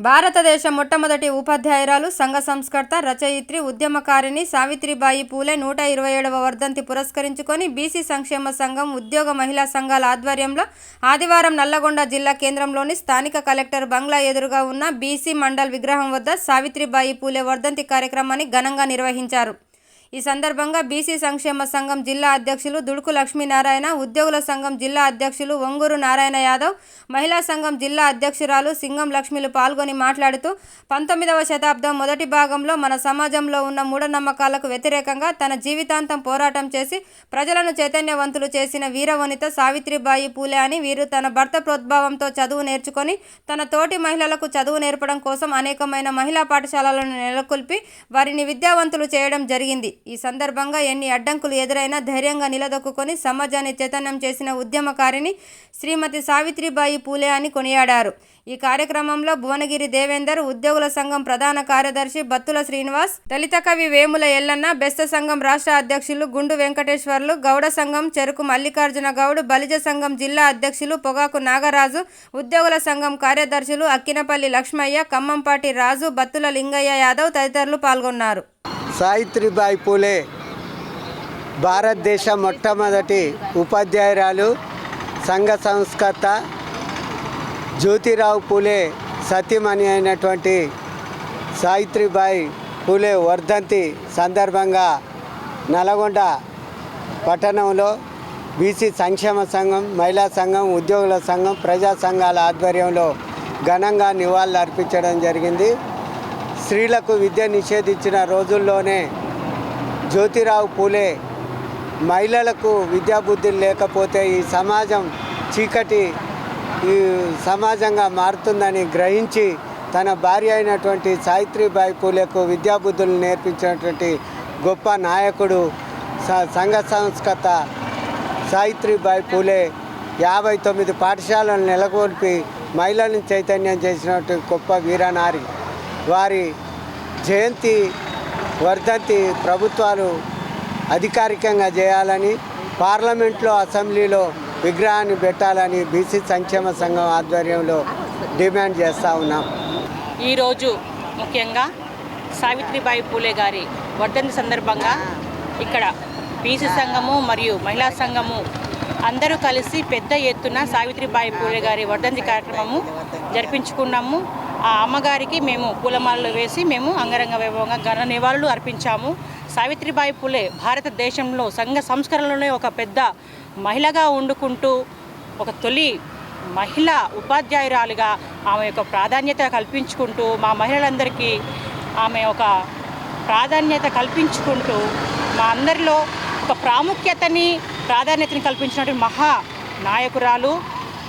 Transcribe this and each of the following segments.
భారతదేశ మొట్టమొదటి ఉపాధ్యాయురాలు సంఘ సంస్కర్త రచయిత్రి ఉద్యమకారిణి సావిత్రిబాయి పూలే నూట ఇరవై ఏడవ వర్ధంతి పురస్కరించుకొని బీసీ సంక్షేమ సంఘం ఉద్యోగ మహిళా సంఘాల ఆధ్వర్యంలో ఆదివారం నల్లగొండ జిల్లా కేంద్రంలోని స్థానిక కలెక్టర్ బంగ్లా ఎదురుగా ఉన్న బీసీ మండల్ విగ్రహం వద్ద సావిత్రిబాయి పూలే వర్ధంతి కార్యక్రమాన్ని ఘనంగా నిర్వహించారు. ఈ సందర్భంగా బీసీ సంక్షేమ సంఘం జిల్లా అధ్యక్షులు దుడుకు లక్ష్మీనారాయణ ఉద్యోగుల సంఘం జిల్లా అధ్యక్షులు ఒంగూరు నారాయణ యాదవ్ మహిళా సంఘం జిల్లా అధ్యక్షురాలు సింగం లక్ష్మిలు పాల్గొని మాట్లాడుతూ పంతొమ్మిదవ శతాబ్దం మొదటి భాగంలో మన సమాజంలో ఉన్న మూఢనమ్మకాలకు వ్యతిరేకంగా తన జీవితాంతం పోరాటం చేసి ప్రజలను చైతన్యవంతులు చేసిన వీరవనిత సావిత్రిబాయి పూలే అని వీరు తన భర్త ప్రోద్భావంతో చదువు నేర్చుకొని తన తోటి మహిళలకు చదువు నేర్పడం కోసం అనేకమైన మహిళా పాఠశాలలను నెలకొల్పి వారిని విద్యావంతులు చేయడం జరిగింది. ఈ సందర్భంగా ఎన్ని అడ్డంకులు ఎదురైనా ధైర్యంగా నిలదొక్కుకొని సమాజాన్ని చైతన్యం చేసిన ఉద్యమకారిణి శ్రీమతి సావిత్రిబాయి పూలే అని కొనియాడారు. ఈ కార్యక్రమంలో భువనగిరి దేవేందర్ ఉద్యోగుల సంఘం ప్రధాన కార్యదర్శి బత్తుల శ్రీనివాస్ దళిత కవి వేముల ఎల్లన్న బెస్త సంఘం రాష్ట్ర అధ్యక్షులు గుండు వెంకటేశ్వర్లు గౌడ సంఘం చెరుకు మల్లికార్జున గౌడ్ బలిజ సంఘం జిల్లా అధ్యక్షులు పొగాకు నాగరాజు ఉద్యోగుల సంఘం కార్యదర్శులు అక్కినపల్లి లక్ష్మయ్య ఖమ్మంపాటి రాజు బత్తుల లింగయ్య యాదవ్ తదితరులు పాల్గొన్నారు. సావిత్రిబాయి పూలే భారతదేశ మొట్టమొదటి ఉపాధ్యాయురాలు సంఘ సంస్కర్త జ్యోతిరావు పూలే సతీమణి అయినటువంటి సావిత్రిబాయి పూలే వర్ధంతి సందర్భంగా నల్గొండ పట్టణంలో బీసీ సంక్షేమ సంఘం మహిళా సంఘం ఉద్యోగుల సంఘం ప్రజా సంఘాల ఆధ్వర్యంలో ఘనంగా నివాళులు అర్పించడం జరిగింది. స్త్రీలకు విద్య నిషేధించిన రోజుల్లోనే జ్యోతిరావు పూలే మహిళలకు విద్యాబుద్ధులు లేకపోతే ఈ సమాజం చీకటి ఈ సమాజంగా మారుతుందని గ్రహించి తన భార్య అయినటువంటి సావిత్రిబాయి పూలేకు విద్యాబుద్ధులు నేర్పించినటువంటి గొప్ప నాయకుడు స- సంఘ సంస్కర్త సావిత్రిబాయి పూలే యాభై తొమ్మిది పాఠశాలను నెలకొల్పి మహిళలను చైతన్యం చేసినటువంటి గొప్ప వీరనారి. వారి జయంతి వర్ధంతి ప్రభుత్వాలు అధికారికంగా చేయాలని పార్లమెంట్లో అసెంబ్లీలో విగ్రహాన్ని పెట్టాలని బీసీ సంక్షేమ సంఘం ఆధ్వర్యంలో డిమాండ్ చేస్తూ ఉన్నాం. ఈరోజు ముఖ్యంగా సావిత్రిబాయి పూలే గారి వర్ధంతి సందర్భంగా ఇక్కడ బీసీ సంఘము మరియు మహిళా సంఘము అందరూ కలిసి పెద్ద ఎత్తున సావిత్రిబాయి పూలే గారి వర్ధంతి కార్యక్రమము జరిపించుకున్నాము. ఆ అమ్మగారికి మేము పూలమాలలు వేసి మేము అంగరంగ వైభవంగా ఘన నివాళులు అర్పించాము. సావిత్రిబాయి పూలే భారతదేశంలో సంఘ సంస్కరణలోనే ఒక పెద్ద మహిళగా వండుకుంటూ ఒక తొలి మహిళ ఉపాధ్యాయురాలుగా ఆమె యొక్క ప్రాధాన్యత కల్పించుకుంటూ మా మహిళలందరికీ ఆమె ఒక ప్రాధాన్యత కల్పించుకుంటూ మా అందరిలో ఒక ప్రాముఖ్యతని ప్రాధాన్యతని కల్పించినటువంటి మహా నాయకురాలు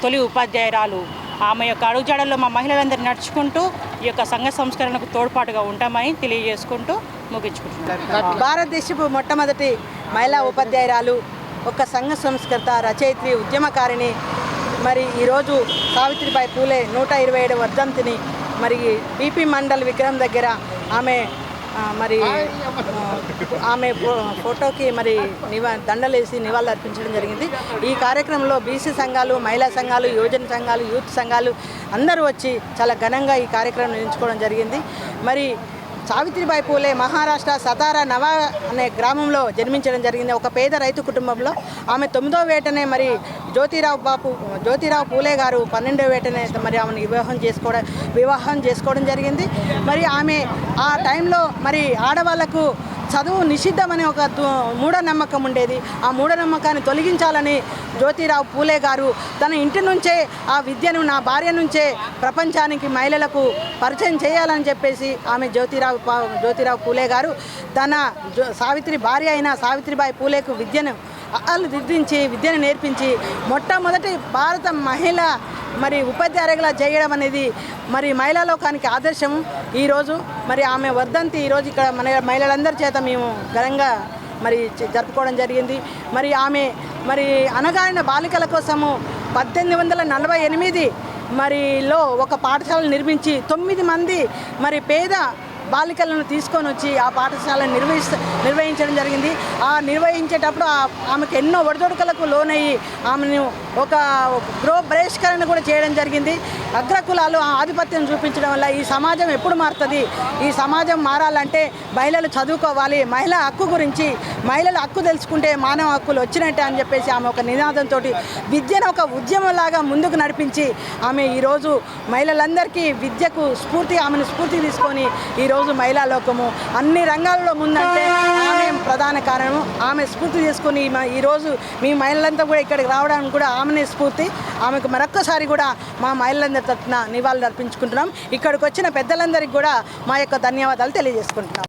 తొలి ఉపాధ్యాయురాలు ఆమె యొక్క అడుగుజాడల్లో మా మహిళలందరూ నడుచుకుంటూ ఈ యొక్క సంఘ సంస్కరణకు తోడ్పాటుగా ఉంటామని తెలియజేసుకుంటూ ముగించుకుంటున్నాను భారతదేశపు మొట్టమొదటి మహిళా ఉపాధ్యాయురాలు ఒక సంఘ సంస్కర్త రచయిత్రి ఉద్యమకారిణి మరి ఈరోజు సావిత్రిబాయి పూలే నూట ఇరవై ఏడు వర్ధంతిని మరి బీపీ మండల్ విగ్రహం దగ్గర ఆమె మరి ఆమె ఫో- ఫోటోకి మరి నివా దండలేసి నివాళులు అర్పించడం జరిగింది. ఈ కార్యక్రమంలో బీసీ సంఘాలు మహిళా సంఘాలు యువజన సంఘాలు యూత్ సంఘాలు అందరూ వచ్చి చాలా ఘనంగా ఈ కార్యక్రమం నిర్వహించుకోవడం జరిగింది. మరి సావిత్రిబాయి పూలే మహారాష్ట్ర సతారా నవా అనే గ్రామంలో జన్మించడం జరిగింది. ఒక పేద రైతు కుటుంబంలో ఆమె తొమ్మిదో వేటనే మరి జ్యోతిరావు బాపు జ్యోతిరావు పూలే గారు పన్నెండో వేటనే మరి ఆమెను వివాహం చేసుకోవడం వివాహం చేసుకోవడం జరిగింది. మరి ఆమె ఆ టైంలో మరి ఆడవాళ్ళకు చదువు నిషిద్ధమనే ఒక మూఢనమ్మకం ఉండేది. ఆ మూఢనమ్మకాన్ని తొలగించాలని జ్యోతిరావు పూలే గారు తన ఇంటి నుంచే ఆ విద్యను నా భార్య నుంచే ప్రపంచానికి మహిళలకు పరిచయం చేయాలని చెప్పేసి ఆమె జ్యోతిరావు పా- జ్యోతిరావు పూలే గారు తన సావిత్రి భార్య అయిన సావిత్రిబాయి పూలేకు విద్యను అల్లు దిద్దించి విద్యను నేర్పించి మొట్టమొదటి భారత మహిళ మరి ఉపాధ్యాయులుగా చేయడం అనేది మరి మహిళా లోకానికి ఆదర్శం. ఈరోజు మరి ఆమె వర్ధంతి ఈరోజు ఇక్కడ మన మహిళలందరి చేత మేము ఘనంగా మరి జరుపుకోవడం జరిగింది. మరి ఆమె మరి అనగారిన బాలికల కోసము పద్దెనిమిది వందల నలభై ఎనిమిది మరిలో ఒక పాఠశాల నిర్మించి తొమ్మిది మంది మరి పేద బాలికలను తీసుకొని వచ్చి ఆ పాఠశాలను నిర్వహిస్త నిర్వహించడం జరిగింది. ఆ నిర్వహించేటప్పుడు ఆమెకు ఎన్నో ఒడిదొడుకలకు లోనయ్యి ఆమెను ఒక గృహ బహిష్కరణ కూడా చేయడం జరిగింది. అగ్రకులాలు ఆ ఆధిపత్యం చూపించడం వల్ల ఈ సమాజం ఎప్పుడు మారుతుంది? ఈ సమాజం మారాలంటే మహిళలు చదువుకోవాలి. మహిళ హక్కు గురించి మహిళల హక్కు తెలుసుకుంటే మానవ హక్కులు వచ్చినట్టే అని చెప్పేసి ఆమె ఒక నినాదంతో విద్యను ఒక ఉద్యమంలాగా ముందుకు నడిపించి ఆమె ఈరోజు మహిళలందరికీ విద్యకు స్ఫూర్తి ఆమెను స్ఫూర్తి తీసుకొని ఈరోజు మహిళా లోకము అన్ని రంగాల్లో ముందంటే ఆమె ప్రధాన కారణం ఆమె స్ఫూర్తి తీసుకొని మా- ఈరోజు మీ మహిళలంతా కూడా ఇక్కడికి రావడానికి కూడా ఆమెనే స్ఫూర్తి. ఆమెకు మరొక్కసారి కూడా మా మహిళలందరి తరఫున నివాళులు అర్పించుకుంటున్నాం. ఇక్కడికి వచ్చిన పెద్దలందరికీ కూడా మా యొక్క ధన్యవాదాలు తెలియజేసుకుంటున్నాం.